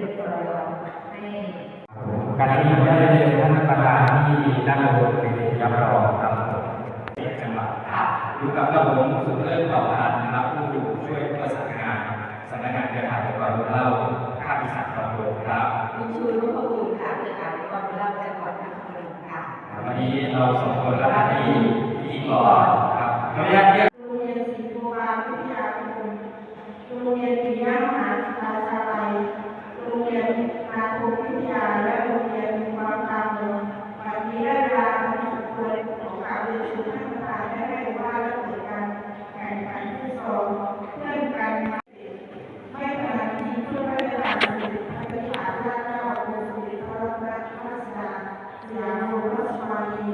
ทรยศให้การที่ผมได้เชิญท่านประธานที่ด้านบนเป็นรับรองครับผมเสียงจังหวะครับอยู่กับกระผมสุดเลิศเผ่าพันธุ์นะครับผู้ช่วยประสานงานสำนักงานเครือข่ายองค์กรเล่าภาคอีสานตอนบนครับคุณชูรุ่งพบูรณ์ค่ะเครือข่ายองค์กรเล่าจังหวัดนครพนมค่ะวันนี้เราสองคนรับหน้าที่พิธีกรครับขออนุญาตเรียก โรงเรียนศรีบัววิทยาคมโรงเรียนปิยมหาราชาลัยโรงเรียนนาคมวิทยา และโรงเรียนวังตามเมืองวันนี้ได้เวลาอันสมควรของการเรียนรู้ท่านประธานได้ให้ว่าและเปิดการแข่งขันที่สองเพื่อการไม่ขณะที่เพื่อพระราชาสิริพระบรมราชาเจ้าองค์สมเด็จพระราชาสยามบรมราชวานี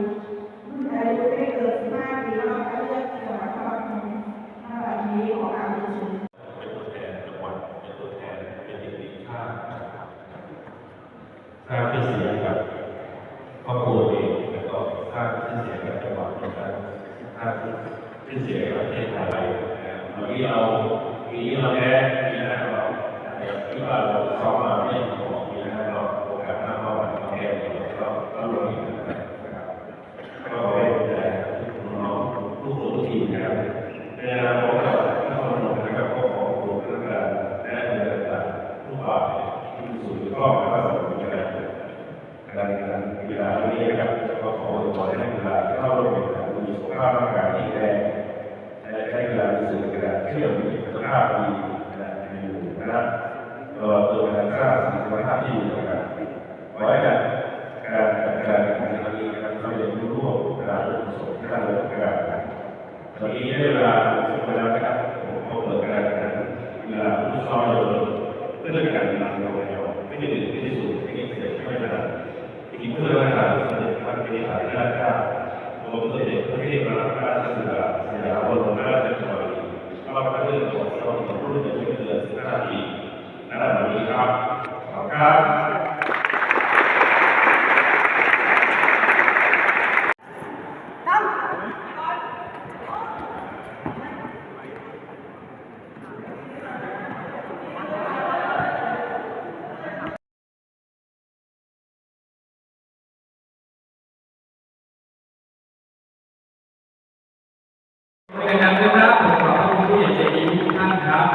รุ่นอายุไม่เกิน15ปีรอบคัดเลือกจังหวัดนครพนมณวันนี้ขอการเรียนเชิญ เป็นตัวแทนจังหวัดเป็นตัวแทนเป็นเด็กดีชาติ สร้างชื่อเสียงกับครอบครัวเองแล้วก็สร้างชื่อเสียงกับจังหวัดเหมือนกันสร้างชื่อเสียงกับประเทศไทยวันนี้เราปีนี้เราแพ้ปีหน้าเราที่ว่าเราซ้อม เชื่อมมีคุณภาพดีนะมีอยู่นะครับตลอดตัวการสร้างสุขภาพที่ดีต่อกันไว้กันการจัดการแข่งขันนครั้งนี้นะครับสำเร็จรุ่งร่วงการลงสมการลงการตอนนี้ได้เวลาสมควรแล้วนะครับผมขอเปิดการแข่งขันกีฬาฟุตซอลเยาวชนเพื่อการกีฬาเยาวชนไม่ได้ถึงที่ได้สุดที่นี่เสียไม่นานทีมเพื่อการสำเร็จการเป็นฐานราชการรวมสมเด็จพระเทพรัตนราชสุดาสยามบรมราชชนนีรอบพระเรื่องของเราของรุ่นอายุไม่เกิน15ปีณวันนี้ครับขอบคุณครับ ในการเลือกตั้งผมขอบคุณผู้ใหญ่ใจดีทุกท่านครับ